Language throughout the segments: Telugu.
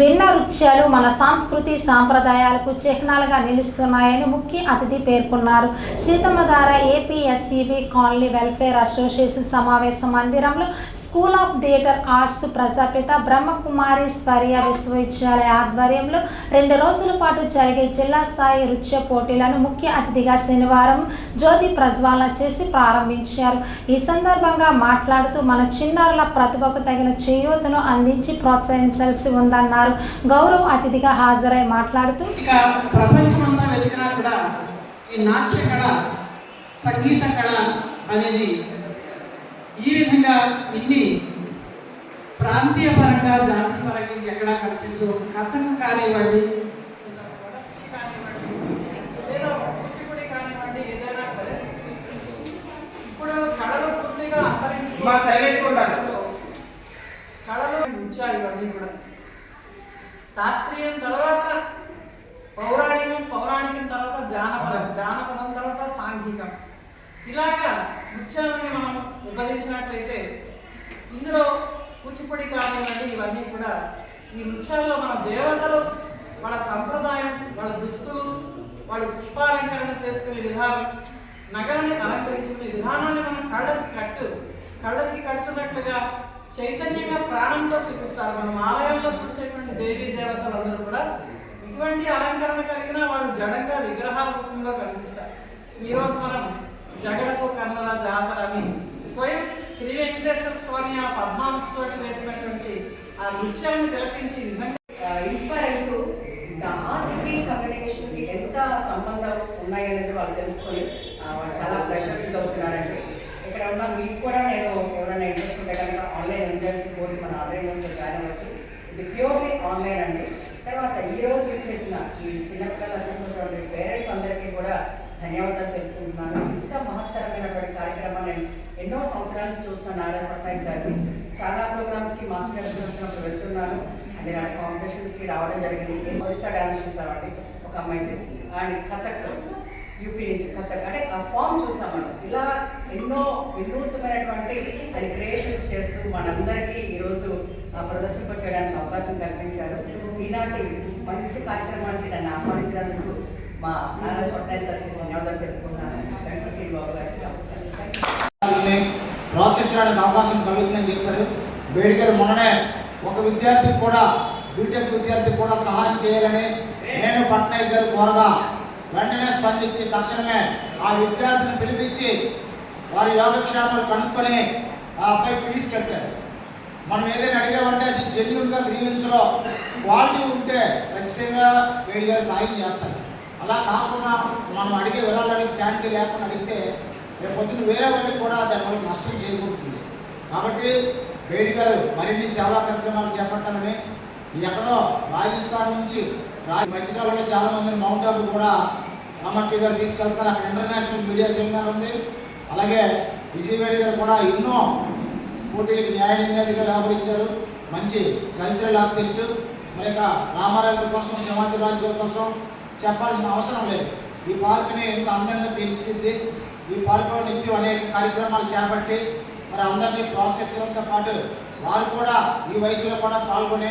మన సంస్కృతి సాంప్రదాయాలకు చిహ్నాలుగా నిలుస్తున్నాయని ముఖ్య అతిథి పేర్కొన్నారు. Seethammadhara APSCB colony welfare association సమావేశ మందిరంలో school of theatre arts Prajapita Brahma Kumari స్వర్య విశ్వవిద్యాలయ ఆధ్వర్యంలో రెండు రోజుల పాటు జరిగే జిల్లా స్థాయి నృత్య పోటీలను ముఖ్య అతిథిగా శనివారం జ్యోతి ప్రజ్వాలన చేసి ప్రారంభించారు. ఈ సందర్భంగా మాట్లాడుతూ మన చిన్నారుల ప్రతిభకు తగిన చేయూతను అందించి ప్రోత్సహించాల్సి ఉందన్నారు. గౌరవ అతిథిగా హాజరై మాట్లాడుతూ ఇక ప్రపంచమంతా వెతికినా కూడా ఈ నాట్య కళ సంగీత కళ అనేది ఈ విధంగా ఇన్ని ప్రాంతీయ పరంగా జాతీయ పరంగా ఇంకెక్కడా కనిపించవు. కథకు కానివ్వండి మా ఉండాలి. కళలు ఉంచాలి ఇవన్నీ కూడా. శాస్త్రీయం తర్వాత పౌరాణికం పౌరాణికం తర్వాత జానపదం జానపదం తర్వాత సాంఘికం. ఇలాగా నృత్యాలని మనం విభజించినట్లయితే ఇందులో కూచిపూడి కానివ్వండి ఇవన్నీ కూడా ఈ నృత్యాల్లో మన దేవతలు వాళ్ళ సంప్రదాయం వాళ్ళ దుస్తులు వాళ్ళ పుష్పాలంకరణ చేసుకునే విధానం నగలని అలంకరించుకునే విధానాన్ని మనం కళ్ళకి కట్టు కళ్ళకి కట్టున్నట్లుగా చైతన్యంగా ప్రాణంతో చూపిస్తారు. మనం ఆలయంలో చూసేటువంటి దేవీ దేవతలందరూ కూడా ఇటువంటి అలంకరణ కలిగిన వాళ్ళు జడంగా విగ్రహాల రూపంలో కనిపిస్తారు. ఈరోజు మనం జగడకు కన్నల జాతర అని స్వయం శ్రీ వెంకటేశ్వర స్వామి ఆ పద్మావతితో వేసినటువంటి ఆ నృత్యాన్ని తిలకించి నిజంగా ఇన్స్పైర్ అవుతూ ఆర్ట్కి కమ్యూనికేషన్కి ఎంత సంబంధం ఉన్నాయనేది వాళ్ళు తెలుసుకొని వాళ్ళు చాలా ప్రెషర్ ఫీల్ అవుతున్నారండి. ఇక్కడ ఉన్న మీకు కూడా నేను ఎవరైనా ఇంట్రెస్ట్ ఉంటే కనుక ఆన్లైన్ ఎమర్జెన్సీ కోర్స్ మన ఆన్లైన్లో జాయిన్ అవ్వచ్చు. ఇది ప్యూర్లీ ఆన్లైన్ అండి. తర్వాత ఈ రోజు వచ్చేసిన ఈ చిన్నపిల్లలు అనిపిస్తున్నటువంటి పేరెంట్స్ అందరికీ కూడా ధన్యవాదాలు తెలుపుకుంటున్నాను. ఇంత మహత్తరమైనటువంటి కార్యక్రమాన్ని నేను ఎన్నో సంవత్సరాల నుంచి చూస్తున్న నారాయణ పట్నాయక్ సార్. చాలా ప్రోగ్రామ్స్కి మాస్టర్ గారు వచ్చినప్పుడు వెళ్తున్నాను. అది నా కాంపిటీషన్స్కి రావడం జరిగింది. ఒరిస్సా డాన్స్ చూసామండి ఒక అమ్మాయి చేసింది. అండ్ కథక్ యూపీ నుంచి. కథక్ అంటే ఆ ఫామ్ చూసామంట ఇలా ఎన్నో వినూత్నమైనటువంటి అది క్రియేషన్స్ చేస్తూ మనందరికీ ఈరోజు ఆ ప్రదర్శింప చేయడానికి అవకాశం కల్పించారు. ఈనాటి మంచి కార్యక్రమానికి నన్ను ఆహ్వానించినందుకు మా నాన్న పట్నాయక్ సార్కి ధన్యవాదాలు తెలుపుకున్నాను వెంకట శ్రీబాబు గారికి నమస్కారం వాళ్ళని ప్రోత్సహించడానికి అవకాశం కలుగుతుందని చెప్పారు. బేడికర్ మొన్ననే ఒక విద్యార్థికి కూడా బీటెక్ విద్యార్థికి కూడా సహాయం చేయాలని నేను పట్నాయక్ గారు కోరగా వెంటనే స్పందించి తక్షణమే ఆ విద్యార్థిని పిలిపించి వారి యోగక్షేమాలు కనుక్కొని ఆ అబ్బాయి తీసుకెళ్తారు. మనం ఏదైనా అడిగామంటే అది జెన్యున్గా గ్రీవెన్స్లో క్వాలిటీ ఉంటే ఖచ్చితంగా వేడిగా సాయం చేస్తారు. అలా కాకుండా మనం అడిగే వివరాలకి శానిటీ లేకుండా అడిగితే రేపు పొద్దున్న వేరే వాళ్ళకి కూడా దానివల్ల నష్టం చేకూరుతుంది కాబట్టి వేడి గారు మరిన్ని సేవా కార్యక్రమాలు చేపట్టాలని ఎక్కడో రాజస్థాన్ నుంచి మధ్యకాలంలో చాలా మందిని మౌంట్ ఆబు కూడా రామక్య గారు తీసుకెళ్తారు. అక్కడ ఇంటర్నేషనల్ మీడియా సెమినార్ ఉంది. అలాగే విజయవేడి గారు కూడా ఎన్నో పోటీలకు న్యాయ నిర్ణేతగా వ్యవహరించారు. మంచి కల్చరల్ ఆర్టిస్టు మరి ఇక రామారావు గారి కోసం సింహాద్రి రాజు గారి కోసం చెప్పాల్సిన అవసరం లేదు. ఈ పార్కుని ఎంత అందంగా తీర్చిదిద్ది ఈ పార్కులో నిత్యం అనేక కార్యక్రమాలు చేపట్టి మరి అందరినీ ప్రోత్సహించడంతో పాటు వారు కూడా ఈ వయసులో కూడా పాల్గొని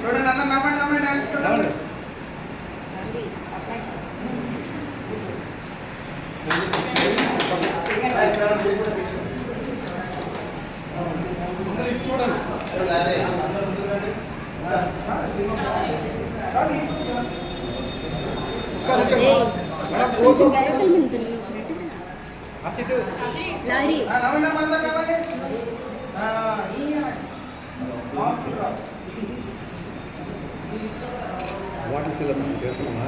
చూడండి అందరు నమ్మండి అమ్మాయి డాన్స్ చూడండి లారీ ఆ, నవ్వండి అమ్మ అందరు నవ్వండి ఆ, వాటర్ సిల్ చేస్తున్నామా